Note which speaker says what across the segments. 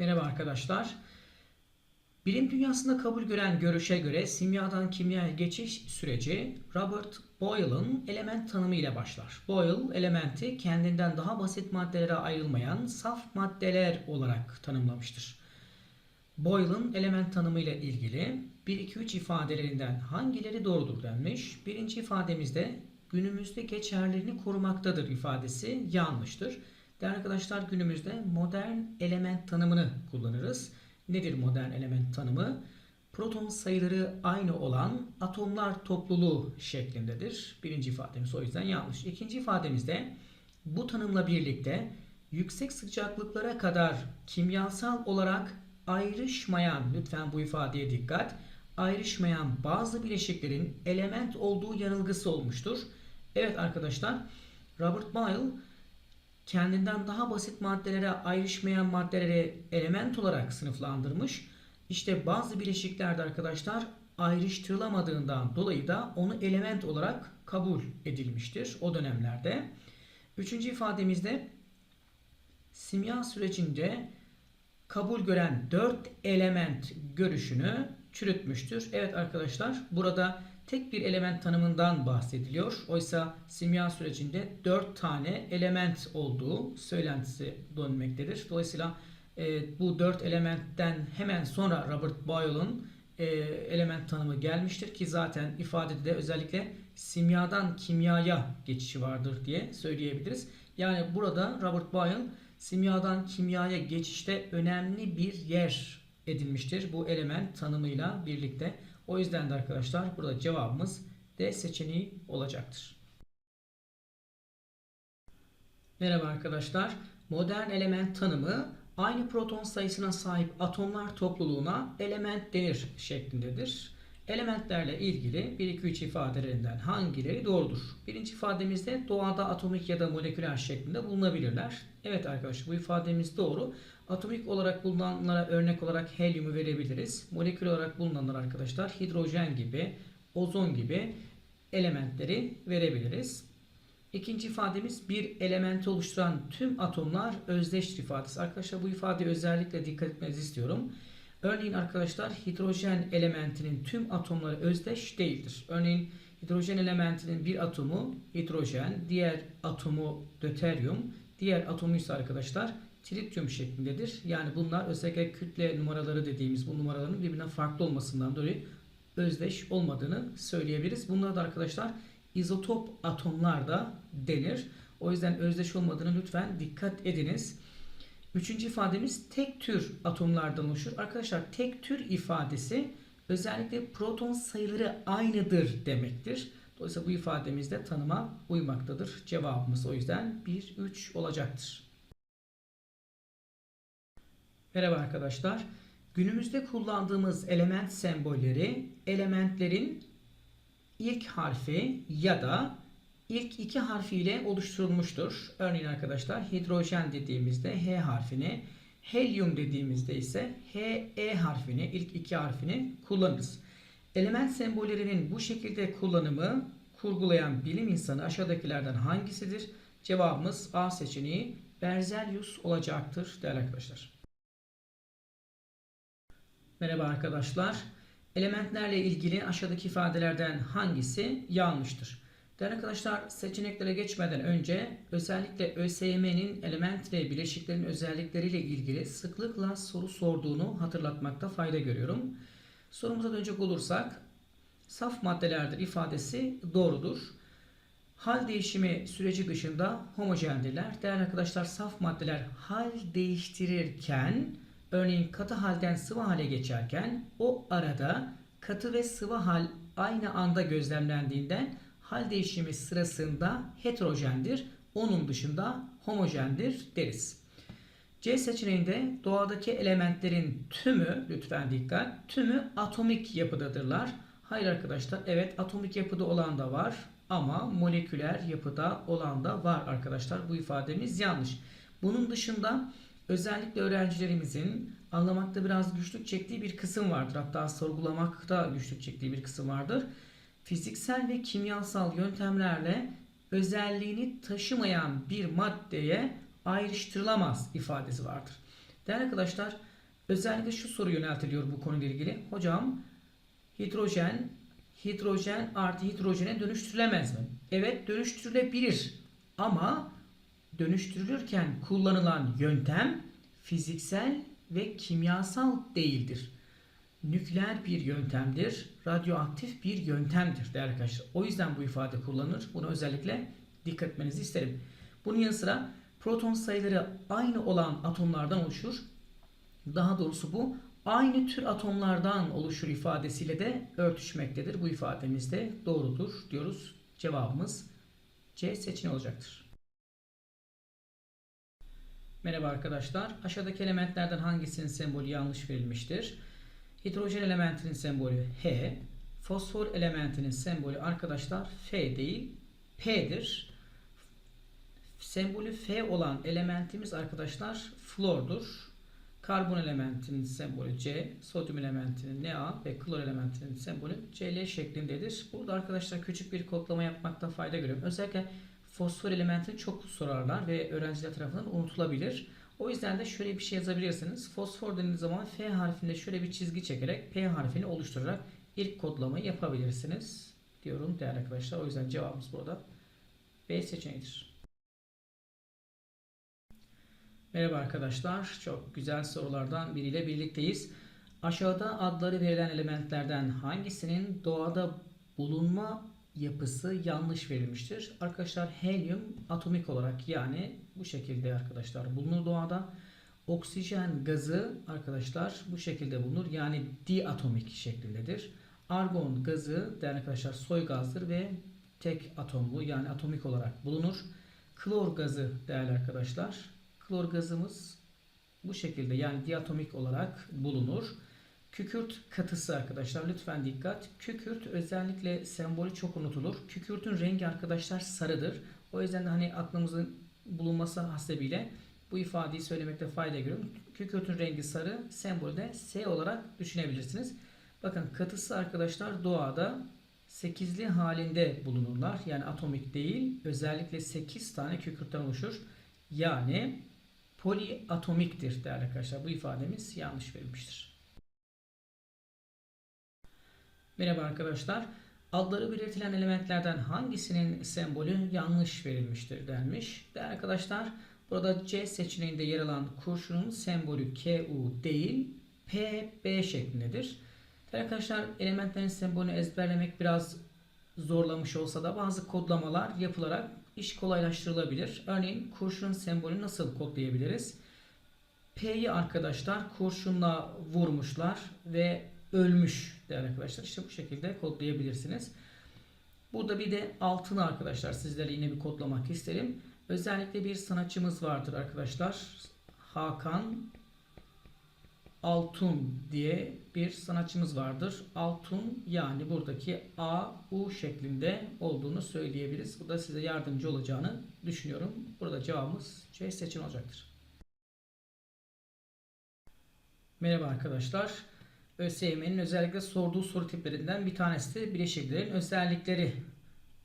Speaker 1: Merhaba arkadaşlar. Bilim dünyasında kabul gören görüşe göre simyadan kimyaya geçiş süreci Robert Boyle'ın element tanımı ile başlar. Boyle elementi kendinden daha basit maddelere ayrılmayan saf maddeler olarak tanımlamıştır. Boyle'ın element tanımı ile ilgili 1-2-3 ifadelerinden hangileri doğrudur denmiş. Birinci ifademizde günümüzde geçerliliğini korumaktadır ifadesi yanlıştır. Değerli arkadaşlar günümüzde modern element tanımını kullanırız. Nedir modern element tanımı? Proton sayıları aynı olan atomlar topluluğu şeklindedir. Birinci ifademiz o yüzden yanlış. İkinci ifademizde bu tanımla birlikte yüksek sıcaklıklara kadar kimyasal olarak ayrışmayan, lütfen bu ifadeye dikkat, ayrışmayan bazı bileşiklerin element olduğu yanılgısı olmuştur. Evet arkadaşlar, Robert Boyle kendinden daha basit maddelere ayrışmayan maddeleri element olarak sınıflandırmış. İşte bazı bileşiklerde arkadaşlar ayrıştırılamadığından dolayı da onu element olarak kabul edilmiştir o dönemlerde. Üçüncü ifademizde simya sürecince kabul gören dört element görüşünü çürütmüştür. Evet arkadaşlar burada tek bir element tanımından bahsediliyor. Oysa simya sürecinde 4 tane element olduğu söylentisi dönmektedir. Dolayısıyla e, bu 4 elementten hemen sonra Robert Boyle'ın e, element tanımı gelmiştir ki zaten ifadede de özellikle simyadan kimyaya geçişi vardır diye söyleyebiliriz. Yani burada Robert Boyle simyadan kimyaya geçişte önemli bir yer edinmiştir bu element tanımıyla birlikte. O yüzden de arkadaşlar burada cevabımız D seçeneği olacaktır. Merhaba arkadaşlar. Modern element tanımı aynı proton sayısına sahip atomlar topluluğuna element denir şeklindedir. Elementlerle ilgili 1-2-3 ifadelerinden hangileri doğrudur? Birinci ifademizde doğada atomik ya da moleküler şeklinde bulunabilirler. Evet arkadaşlar bu ifademiz doğru. Atomik olarak bulunanlara örnek olarak helyumu verebiliriz. Molekül olarak bulunanlar arkadaşlar hidrojen gibi, ozon gibi elementleri verebiliriz. İkinci ifademiz bir elementi oluşturan tüm atomlar özdeştir ifadesi. Arkadaşlar bu ifadeye özellikle dikkat etmenizi istiyorum. Örneğin arkadaşlar hidrojen elementinin tüm atomları özdeş değildir. Örneğin hidrojen elementinin bir atomu hidrojen, diğer atomu döteryum, diğer atomu ise arkadaşlar trityum şeklindedir. Yani bunlar özellikle kütle numaraları dediğimiz bu numaraların birbirinden farklı olmasından dolayı özdeş olmadığını söyleyebiliriz. Bunlar da arkadaşlar izotop atomlar da denir. O yüzden özdeş olmadığını lütfen dikkat ediniz. Üçüncü ifademiz tek tür atomlardan oluşur. Arkadaşlar tek tür ifadesi özellikle proton sayıları aynıdır demektir. Dolayısıyla bu ifademizde tanıma uymaktadır. Cevabımız o yüzden 1, 3 olacaktır. Merhaba arkadaşlar. Günümüzde kullandığımız element sembolleri elementlerin ilk harfi ya da ilk iki harfiyle oluşturulmuştur. Örneğin arkadaşlar hidrojen dediğimizde H harfini, helyum dediğimizde ise HE harfini, ilk iki harfini kullanırız. Element sembollerinin bu şekilde kullanımı kurgulayan bilim insanı aşağıdakilerden hangisidir? Cevabımız A seçeneği Berzelius olacaktır değerli arkadaşlar. Merhaba arkadaşlar. Elementlerle ilgili aşağıdaki ifadelerden hangisi yanlıştır? Değerli arkadaşlar seçeneklere geçmeden önce özellikle ÖSYM'nin element ve bileşiklerin özellikleriyle ilgili sıklıkla soru sorduğunu hatırlatmakta fayda görüyorum. Sorumuza dönecek olursak saf maddelerdir ifadesi doğrudur. Hal değişimi süreci dışında homojendirler. Değerli arkadaşlar saf maddeler hal değiştirirken örneğin katı halden sıvı hale geçerken o arada katı ve sıvı hal aynı anda gözlemlendiğinden hal değişimi sırasında heterojendir. Onun dışında homojendir deriz. C seçeneğinde doğadaki elementlerin tümü lütfen dikkat tümü atomik yapıdadırlar. Hayır arkadaşlar evet atomik yapıda olan da var ama moleküler yapıda olan da var arkadaşlar. Bu ifademiz yanlış. Bunun dışında özellikle öğrencilerimizin anlamakta biraz güçlük çektiği bir kısım vardır. Hatta sorgulamakta güçlük çektiği bir kısım vardır fiziksel ve kimyasal yöntemlerle özelliğini taşımayan bir maddeye ayrıştırılamaz ifadesi vardır. Değerli arkadaşlar Özellikle şu soru yöneltiliyor bu konuyla ilgili. Hocam hidrojen hidrojen artı hidrojene dönüştürülemez mi? Evet dönüştürülebilir. Ama dönüştürülürken kullanılan yöntem fiziksel ve kimyasal değildir. Nükleer bir yöntemdir, radyoaktif bir yöntemdir değerli arkadaşlar. O yüzden bu ifade kullanılır. Bunu özellikle dikkat etmenizi isterim. Bunun yanı sıra proton sayıları aynı olan atomlardan oluşur. Daha doğrusu bu aynı tür atomlardan oluşur ifadesiyle de örtüşmektedir. Bu ifademiz de doğrudur diyoruz. Cevabımız C seçeneği olacaktır. Merhaba arkadaşlar. Aşağıdaki elementlerden hangisinin sembolü yanlış verilmiştir? Hidrojen elementinin sembolü H. Fosfor elementinin sembolü arkadaşlar F değil P'dir. Sembolü F olan elementimiz arkadaşlar flordur. Karbon elementinin sembolü C, sodyum elementinin Na ve klor elementinin sembolü Cl şeklindedir. Burada arkadaşlar küçük bir kodlama yapmakta fayda görüyorum. Özellikle fosfor elementini çok sorarlar ve öğrenciler tarafından unutulabilir. O yüzden de şöyle bir şey yazabilirsiniz. Fosfor dediğiniz zaman F harfinde şöyle bir çizgi çekerek P harfini oluşturarak ilk kodlamayı yapabilirsiniz diyorum değerli arkadaşlar. O yüzden cevabımız burada B seçeneğidir. Merhaba arkadaşlar. Çok güzel sorulardan biriyle birlikteyiz. Aşağıda adları verilen elementlerden hangisinin doğada bulunma yapısı yanlış verilmiştir? Arkadaşlar helyum atomik olarak yani bu şekilde arkadaşlar bulunur doğada. Oksijen gazı arkadaşlar bu şekilde bulunur. Yani diatomik şeklindedir. Argon gazı değerli arkadaşlar soy gazdır ve tek atomlu yani atomik olarak bulunur. Klor gazı değerli arkadaşlar Klor gazımız bu şekilde yani diatomik olarak bulunur. Kükürt katısı arkadaşlar lütfen dikkat. Kükürt özellikle sembolü çok unutulur. Kükürtün rengi arkadaşlar sarıdır. O yüzden de hani aklımızın bulunması hasebiyle bu ifadeyi söylemekte fayda görüyorum. Kükürtün rengi sarı, sembolü de S olarak düşünebilirsiniz. Bakın katısı arkadaşlar doğada 8'li halinde bulunurlar. Yani atomik değil. Özellikle 8 tane kükürtten oluşur. Yani poliatomiktir değerli arkadaşlar. Bu ifademiz yanlış verilmiştir. Merhaba arkadaşlar. Adları belirtilen elementlerden hangisinin sembolü yanlış verilmiştir denmiş. Değerli arkadaşlar burada C seçeneğinde yer alan kurşunun sembolü KU değil PB şeklindedir. Değerli arkadaşlar elementlerin sembolünü ezberlemek biraz zorlamış olsa da bazı kodlamalar yapılarak iş kolaylaştırılabilir. Örneğin kurşun sembolü nasıl kodlayabiliriz? P'yi arkadaşlar kurşunla vurmuşlar ve ölmüş değerli arkadaşlar. İşte bu şekilde kodlayabilirsiniz. Burada bir de altını arkadaşlar sizlere yine bir kodlamak isterim. Özellikle bir sanatçımız vardır arkadaşlar. Hakan Altun diye bir sanatçımız vardır. Altun yani buradaki A, U şeklinde olduğunu söyleyebiliriz. Bu da size yardımcı olacağını düşünüyorum. Burada cevabımız C seçim olacaktır. Merhaba arkadaşlar. ÖSYM'nin özellikle sorduğu soru tiplerinden bir tanesi de bileşiklerin özellikleri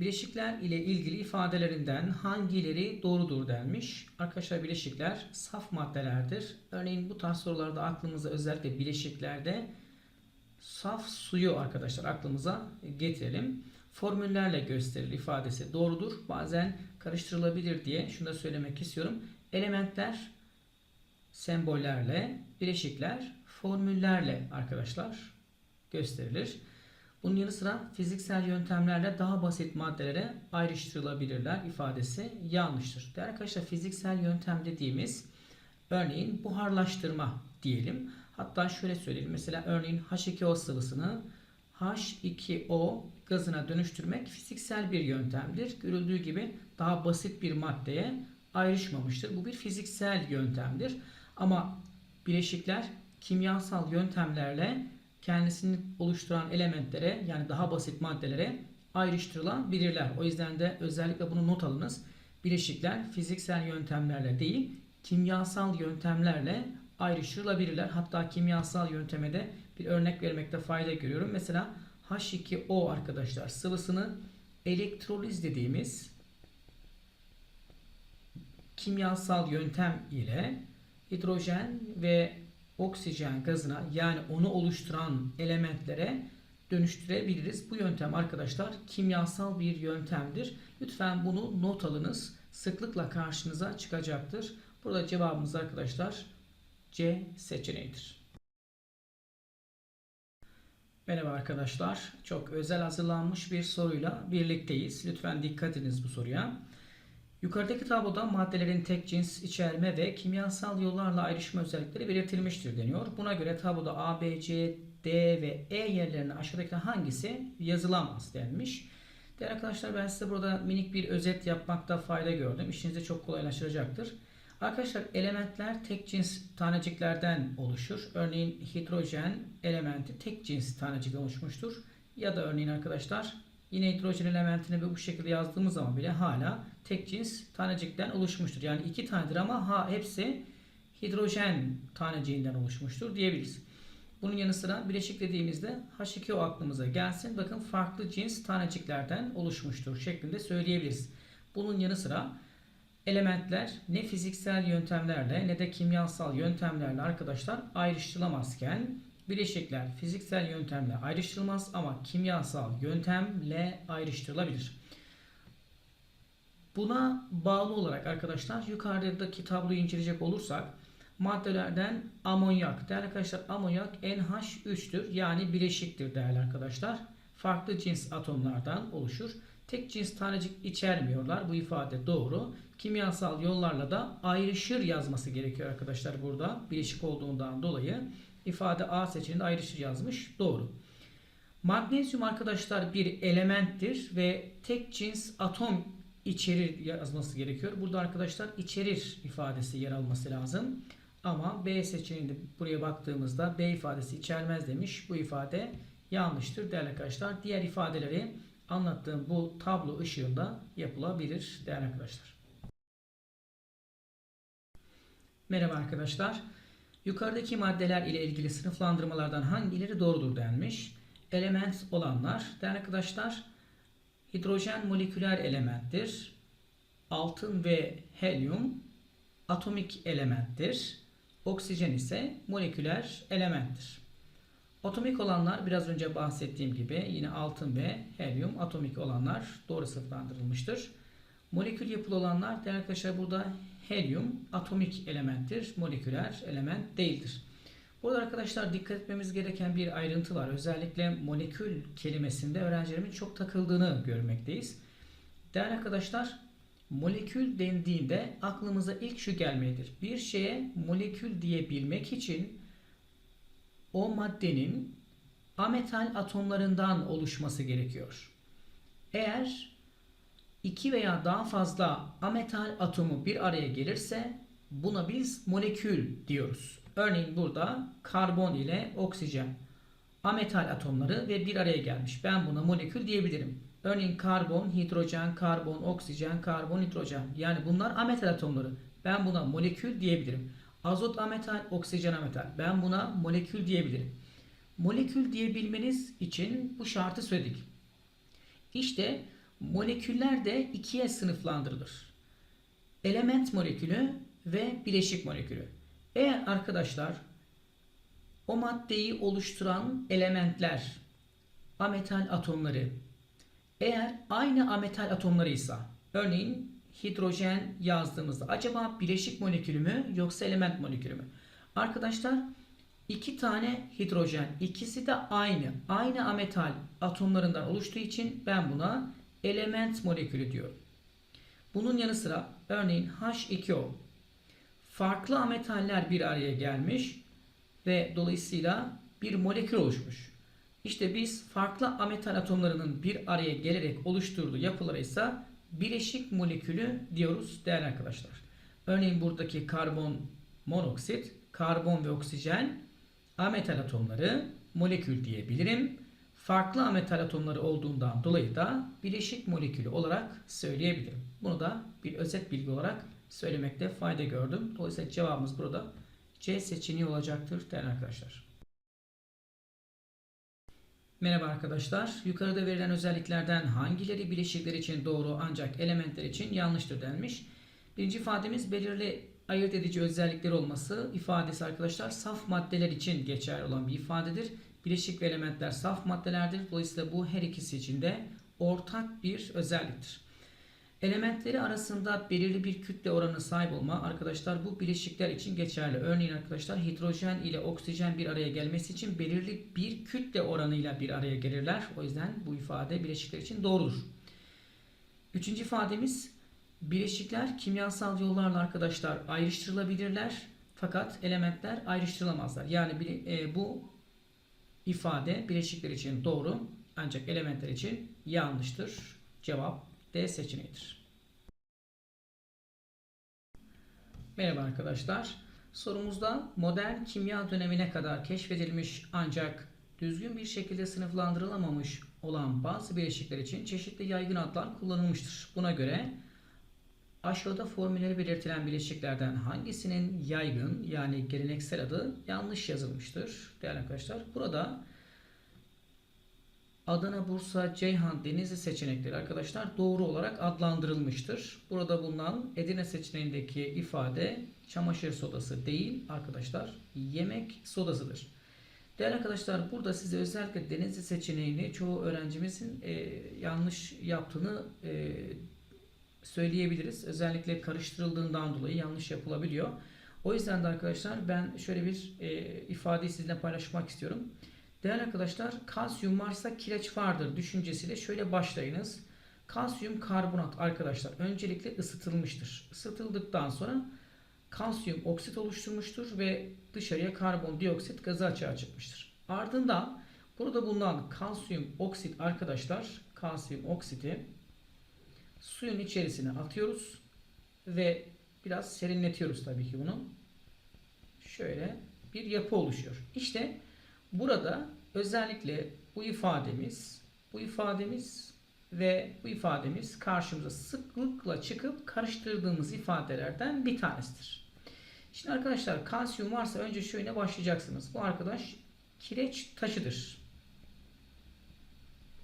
Speaker 1: Bileşikler ile ilgili ifadelerinden hangileri doğrudur denmiş. Arkadaşlar bileşikler saf maddelerdir. Örneğin bu tarz sorularda aklımıza özellikle bileşiklerde saf suyu arkadaşlar aklımıza getirelim. Formüllerle gösterilir ifadesi doğrudur. Bazen karıştırılabilir diye şunu da söylemek istiyorum. Elementler sembollerle, bileşikler formüllerle arkadaşlar gösterilir. Bunun yanı sıra fiziksel yöntemlerle daha basit maddelere ayrıştırılabilirler ifadesi yanlıştır. Değerli arkadaşlar fiziksel yöntem dediğimiz örneğin buharlaştırma diyelim. Hatta şöyle söyleyelim. Mesela örneğin H2O sıvısını H2O gazına dönüştürmek fiziksel bir yöntemdir. Görüldüğü gibi daha basit bir maddeye ayrışmamıştır. Bu bir fiziksel yöntemdir. Ama bileşikler kimyasal yöntemlerle kendisini oluşturan elementlere yani daha basit maddelere ayrıştırılabilirler. O yüzden de özellikle bunu not alınız. Bileşikler fiziksel yöntemlerle değil kimyasal yöntemlerle ayrıştırılabilirler. Hatta kimyasal yönteme de bir örnek vermekte fayda görüyorum. Mesela H2O arkadaşlar sıvısını elektroliz dediğimiz kimyasal yöntem ile hidrojen ve oksijen gazına yani onu oluşturan elementlere dönüştürebiliriz. Bu yöntem arkadaşlar kimyasal bir yöntemdir. Lütfen bunu not alınız. Sıklıkla karşınıza çıkacaktır. Burada cevabımız arkadaşlar C seçeneğidir. Merhaba arkadaşlar. Çok özel hazırlanmış bir soruyla birlikteyiz. Lütfen dikkat ediniz bu soruya. Yukarıdaki tabloda maddelerin tek cins içerme ve kimyasal yollarla ayrışma özellikleri belirtilmiştir deniyor. Buna göre tabloda A, B, C, D ve E yerlerine aşağıdaki hangisi yazılamaz denmiş. Değerli arkadaşlar ben size burada minik bir özet yapmakta fayda gördüm. İşinizi çok kolaylaştıracaktır. Arkadaşlar elementler tek cins taneciklerden oluşur. Örneğin hidrojen elementi tek cins tanecikten oluşmuştur. Ya da örneğin arkadaşlar yine hidrojen elementini bu şekilde yazdığımız zaman bile hala tek cins tanecikten oluşmuştur. Yani iki tanedir ama ha hepsi hidrojen taneciğinden oluşmuştur diyebiliriz. Bunun yanı sıra bileşik dediğimizde H2O aklımıza gelsin. Bakın farklı cins taneciklerden oluşmuştur şeklinde söyleyebiliriz. Bunun yanı sıra elementler ne fiziksel yöntemlerle ne de kimyasal yöntemlerle arkadaşlar ayrıştırılamazken bileşikler fiziksel yöntemle ayrıştırılmaz ama kimyasal yöntemle ayrıştırılabilir. Buna bağlı olarak arkadaşlar yukarıdaki tabloyu inceleyecek olursak maddelerden amonyak. Değerli arkadaşlar amonyak NH3'tür yani bileşiktir değerli arkadaşlar. Farklı cins atomlardan oluşur. Tek cins tanecik içermiyorlar. Bu ifade doğru. Kimyasal yollarla da ayrışır yazması gerekiyor arkadaşlar burada. Bileşik olduğundan dolayı ifade A seçeneğinde ayrışır yazmış. Doğru. Magnezyum arkadaşlar bir elementtir ve tek cins atom içerir yazması gerekiyor. Burada arkadaşlar içerir ifadesi yer alması lazım. Ama B seçeneğinde buraya baktığımızda B ifadesi içermez demiş. Bu ifade yanlıştır değerli arkadaşlar. Diğer ifadeleri anlattığım bu tablo ışığında yapılabilir değerli arkadaşlar. Merhaba arkadaşlar. Yukarıdaki maddeler ile ilgili sınıflandırmalardan hangileri doğrudur denmiş. Element olanlar değerli arkadaşlar hidrojen moleküler elementtir. Altın ve helyum atomik elementtir. Oksijen ise moleküler elementtir. Atomik olanlar biraz önce bahsettiğim gibi yine altın ve helyum atomik olanlar doğru sınıflandırılmıştır. Molekül yapılı olanlar değerli arkadaşlar burada helyum atomik elementtir. Moleküler element değildir. Burada arkadaşlar dikkat etmemiz gereken bir ayrıntı var. Özellikle molekül kelimesinde öğrencilerimin çok takıldığını görmekteyiz. Değerli arkadaşlar molekül dendiğinde aklımıza ilk şu gelmelidir. Bir şeye molekül diyebilmek için o maddenin ametal atomlarından oluşması gerekiyor. Eğer iki veya daha fazla ametal atomu bir araya gelirse buna biz molekül diyoruz. Örneğin burada karbon ile oksijen ametal atomları ve bir araya gelmiş. Ben buna molekül diyebilirim. Örneğin karbon, hidrojen, karbon, oksijen, karbon, hidrojen. Yani bunlar ametal atomları. Ben buna molekül diyebilirim. Azot ametal, oksijen ametal. Ben buna molekül diyebilirim. Molekül diyebilmeniz için bu şartı söyledik. İşte moleküller de ikiye sınıflandırılır. Element molekülü ve bileşik molekülü. Eğer arkadaşlar o maddeyi oluşturan elementler, ametal atomları eğer aynı ametal atomlarıysa örneğin hidrojen yazdığımızda acaba bileşik molekülü mü yoksa element molekülü mü? Arkadaşlar iki tane hidrojen ikisi de aynı aynı ametal atomlarından oluştuğu için ben buna element molekülü diyorum. Bunun yanı sıra örneğin H2O farklı ametaller bir araya gelmiş ve dolayısıyla bir molekül oluşmuş. İşte biz farklı ametal atomlarının bir araya gelerek oluşturduğu yapılara ise bileşik molekülü diyoruz değerli arkadaşlar. Örneğin buradaki karbon monoksit, karbon ve oksijen ametal atomları molekül diyebilirim. Farklı ametal atomları olduğundan dolayı da bileşik molekülü olarak söyleyebilirim. Bunu da bir özet bilgi olarak söylemekte fayda gördüm. Dolayısıyla cevabımız burada C seçeneği olacaktır değerli arkadaşlar. Merhaba arkadaşlar. Yukarıda verilen özelliklerden hangileri bileşikler için doğru ancak elementler için yanlıştır denmiş. Birinci ifademiz belirli ayırt edici özellikleri olması ifadesi arkadaşlar saf maddeler için geçerli olan bir ifadedir. Bileşik ve elementler saf maddelerdir. Dolayısıyla bu her ikisi için de ortak bir özelliktir. Elementleri arasında belirli bir kütle oranı sahip olma arkadaşlar bu bileşikler için geçerli. Örneğin arkadaşlar hidrojen ile oksijen bir araya gelmesi için belirli bir kütle oranıyla bir araya gelirler. O yüzden bu ifade bileşikler için doğrudur. Üçüncü ifademiz bileşikler kimyasal yollarla arkadaşlar ayrıştırılabilirler. Fakat elementler ayrıştırılamazlar. Yani e, bu ifade bileşikler için doğru ancak elementler için yanlıştır. Cevap D seçeneğidir. Merhaba arkadaşlar. Sorumuzda modern kimya dönemine kadar keşfedilmiş ancak düzgün bir şekilde sınıflandırılamamış olan bazı bileşikler için çeşitli yaygın adlar kullanılmıştır. Buna göre aşağıda formülleri belirtilen bileşiklerden hangisinin yaygın yani geleneksel adı yanlış yazılmıştır değerli arkadaşlar. Burada Adana, Bursa, Ceyhan, Denizli seçenekleri arkadaşlar doğru olarak adlandırılmıştır. Burada bulunan Edirne seçeneğindeki ifade çamaşır sodası değil arkadaşlar yemek sodasıdır. Değerli arkadaşlar burada size özellikle Denizli seçeneğini çoğu öğrencimizin e, yanlış yaptığını e, söyleyebiliriz. Özellikle karıştırıldığından dolayı yanlış yapılabiliyor. O yüzden de arkadaşlar ben şöyle bir e, ifadeyi sizinle paylaşmak istiyorum. Değerli arkadaşlar kalsiyum varsa kireç vardır düşüncesiyle şöyle başlayınız. Kalsiyum karbonat arkadaşlar öncelikle ısıtılmıştır. Isıtıldıktan sonra kalsiyum oksit oluşturmuştur ve dışarıya karbondioksit gazı açığa çıkmıştır. Ardından burada bulunan kalsiyum oksit arkadaşlar kalsiyum oksiti suyun içerisine atıyoruz ve biraz serinletiyoruz tabii ki bunu. Şöyle bir yapı oluşuyor. İşte burada özellikle bu ifademiz, bu ifademiz ve bu ifademiz karşımıza sıklıkla çıkıp karıştırdığımız ifadelerden bir tanesidir. Şimdi arkadaşlar kalsiyum varsa önce şöyle başlayacaksınız. Bu arkadaş kireç taşıdır.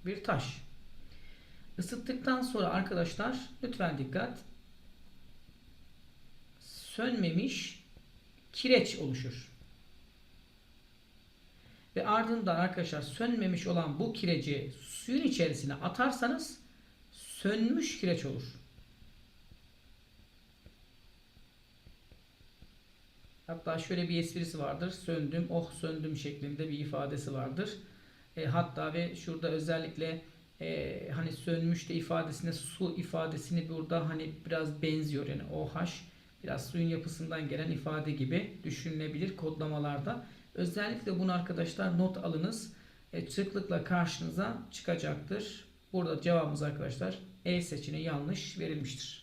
Speaker 1: Bir taş. Isıttıktan sonra arkadaşlar lütfen dikkat. Sönmemiş kireç oluşur. Ve ardından arkadaşlar sönmemiş olan bu kireci suyun içerisine atarsanız sönmüş kireç olur. Hatta şöyle bir esprisi vardır. Söndüm, oh söndüm şeklinde bir ifadesi vardır. E, hatta ve şurada özellikle e, hani sönmüş de ifadesine su ifadesini burada hani biraz benziyor. Yani OH biraz suyun yapısından gelen ifade gibi düşünülebilir kodlamalarda. Özellikle bunu arkadaşlar not alınız. E, sıklıkla karşınıza çıkacaktır. Burada cevabımız arkadaşlar E seçeneği yanlış verilmiştir.